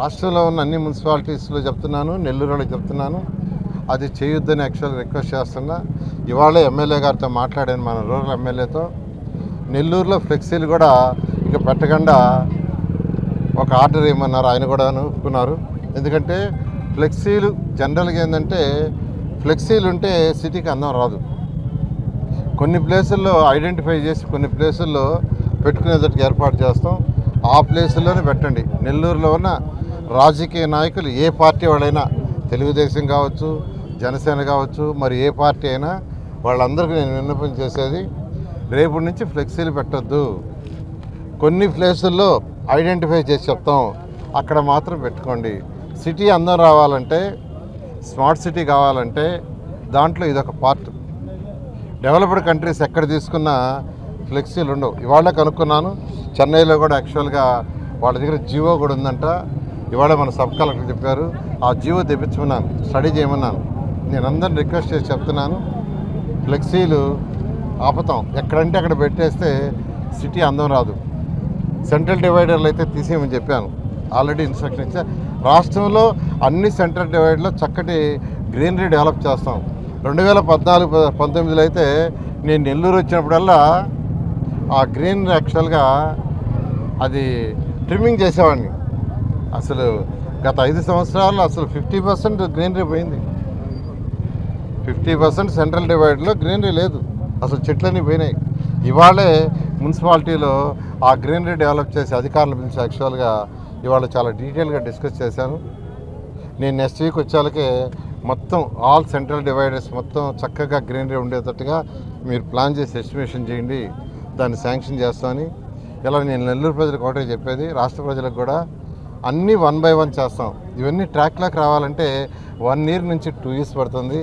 రాష్ట్రంలో ఉన్న అన్ని మున్సిపాలిటీస్లో చెప్తున్నాను నెల్లూరులో చెప్తున్నాను. అది చేయొద్దని యాక్చువల్ రిక్వెస్ట్ చేస్తున్నా. ఇవాళ ఎమ్మెల్యే గారితో మాట్లాడాను మన రూరల్ ఎమ్మెల్యేతో. నెల్లూరులో ఫ్లెక్సీలు కూడా ఇక పెట్టకుండా ఒక ఆర్డర్ ఇవ్వమన్నారు ఆయన కూడా ఒప్పుకున్నారు. ఎందుకంటే ఫ్లెక్సీలు జనరల్గా ఏంటంటే ఫ్లెక్సీలు ఉంటే సిటీకి అందం రాదు. కొన్ని ప్లేసుల్లో ఐడెంటిఫై చేసి కొన్ని ప్లేసుల్లో పెట్టుకునేటట్టు ఏర్పాటు చేస్తాం. ఆ ప్లేసుల్లోనే పెట్టండి. నెల్లూరులో ఉన్న రాజకీయ నాయకులు ఏ పార్టీ వాళ్ళైనా తెలుగుదేశం కావచ్చు జనసేన కావచ్చు మరి ఏ పార్టీ అయినా వాళ్ళందరికీ నేను విన్నపం చేసేది రేపు నుంచి ఫ్లెక్సీలు పెట్టొద్దు. కొన్ని ప్లేసుల్లో ఐడెంటిఫై చేసి చెప్తాం అక్కడ మాత్రం పెట్టుకోండి. సిటీ అందం రావాలంటే స్మార్ట్ సిటీ కావాలంటే దాంట్లో ఇదొక పార్ట్. డెవలప్డ్ కంట్రీస్ ఎక్కడ తీసుకున్నా ఫ్లెక్సీలు ఉండవు. ఇవాళ కనుక్కున్నాను చెన్నైలో కూడా యాక్చువల్గా వాళ్ళ దగ్గర జియో కూడా ఉందంట. ఇవాళ మన సబ్ కలెక్టర్ చెప్పారు ఆ జీవో తెప్పించమన్నాను స్టడీ చేయమన్నాను. నేను అందరిని రిక్వెస్ట్ చేసి చెప్తున్నాను ఫ్లెక్సీలు ఆపుతాం. ఎక్కడంటే అక్కడ పెట్టేస్తే సిటీ అందం రాదు. సెంట్రల్ డివైడర్లు అయితే తీసేయమని చెప్పాను. ఆల్రెడీ ఇన్స్ట్రక్షన్ ఇచ్చా రాష్ట్రంలో అన్ని సెంట్రల్ డివైడర్లో చక్కటి గ్రీనరీ డెవలప్ చేస్తాం. రెండు వేల పద్నాలుగు పంతొమ్మిదిలో అయితే నేను నెల్లూరు వచ్చినప్పుడల్లా ఆ గ్రీన్ యాక్చువల్గా అది ట్రిమ్మింగ్ చేసేవాడిని. అసలు గత ఐదు సంవత్సరాల్లో అసలు ఫిఫ్టీ పర్సెంట్ గ్రీనరీ పోయింది. ఫిఫ్టీ పర్సెంట్ సెంట్రల్ డివైడ్లో గ్రీనరీ లేదు. అసలు చెట్లన్నీ పోయినాయి. ఇవాళే మున్సిపాలిటీలో ఆ గ్రీనరీ డెవలప్ చేసి అధికారులు పిలిచి యాక్చువల్గా ఇవాళ చాలా డీటెయిల్గా డిస్కస్ చేశాను. నేను నెక్స్ట్ వీక్ వచ్చేలకే మొత్తం ఆల్ సెంట్రల్ డివైడర్స్ మొత్తం చక్కగా గ్రీనరీ ఉండేటట్టుగా మీరు ప్లాన్ చేసి ఎస్టిమేషన్ చేయండి. దాన్ని శాంక్షన్ చేస్తామని. ఇలా నేను నెల్లూరు ప్రజలకు ఒకటే చెప్పేది. రాష్ట్ర ప్రజలకు కూడా అన్నీ వన్ బై వన్ చేస్తాం. ఇవన్నీ ట్రాక్లోకి రావాలంటే వన్ ఇయర్ నుంచి టూ ఇయర్స్ పడుతుంది.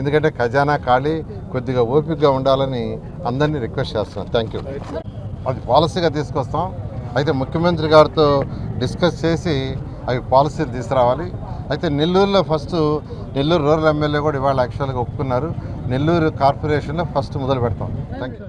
ఎందుకంటే ఖజానా ఖాళీ కొద్దిగా ఓపికగా ఉండాలని అందరినీ రిక్వెస్ట్ చేస్తాం థ్యాంక్ యూ అది పాలసీగా తీసుకొస్తాం. అయితే ముఖ్యమంత్రి గారితో డిస్కస్ చేసి అవి పాలసీలు తీసుకురావాలి. అయితే నెల్లూరులో ఫస్ట్ నెల్లూరు రూరల్ ఎమ్మెల్యే కూడా ఇవాళ యాక్చువల్గా ఒప్పుకున్నారు. నెల్లూరు కార్పొరేషన్లో ఫస్ట్ మొదలు పెడతాం. Thank you